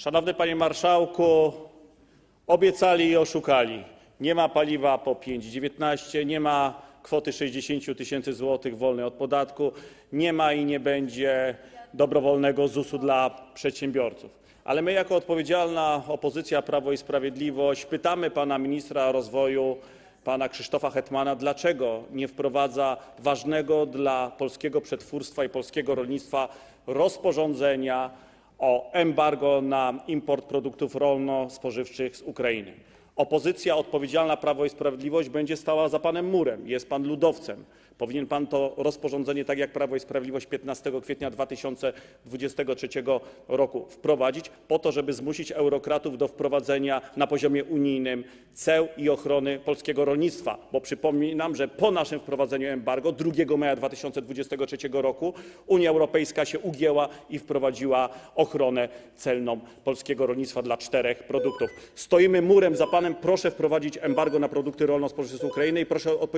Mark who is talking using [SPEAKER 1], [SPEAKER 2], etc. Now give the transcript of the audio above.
[SPEAKER 1] Szanowny Panie Marszałku! Obiecali i oszukali. Nie ma paliwa po 5,19, nie ma kwoty 60 tysięcy złotych wolnej od podatku, nie ma i nie będzie dobrowolnego ZUS-u dla przedsiębiorców. Ale my jako odpowiedzialna opozycja, Prawo i Sprawiedliwość, pytamy pana ministra rozwoju, pana Krzysztofa Hetmana, dlaczego nie wprowadza ważnego dla polskiego przetwórstwa i polskiego rolnictwa rozporządzenia o embargo na import produktów rolno-spożywczych z Ukrainy. Opozycja odpowiedzialna, Prawo i Sprawiedliwość, będzie stała za panem murem. Jest pan ludowcem. Powinien pan to rozporządzenie, tak jak Prawo i Sprawiedliwość, 15 kwietnia 2023 roku wprowadzić, po to żeby zmusić eurokratów do wprowadzenia na poziomie unijnym ceł i ochrony polskiego rolnictwa. Bo przypominam, że po naszym wprowadzeniu embargo 2 maja 2023 roku Unia Europejska się ugięła i wprowadziła ochronę celną polskiego rolnictwa dla czterech produktów. Stoimy murem za panem. Proszę wprowadzić embargo na produkty rolno-spożywcze z Ukrainy i proszę odpowiedzieć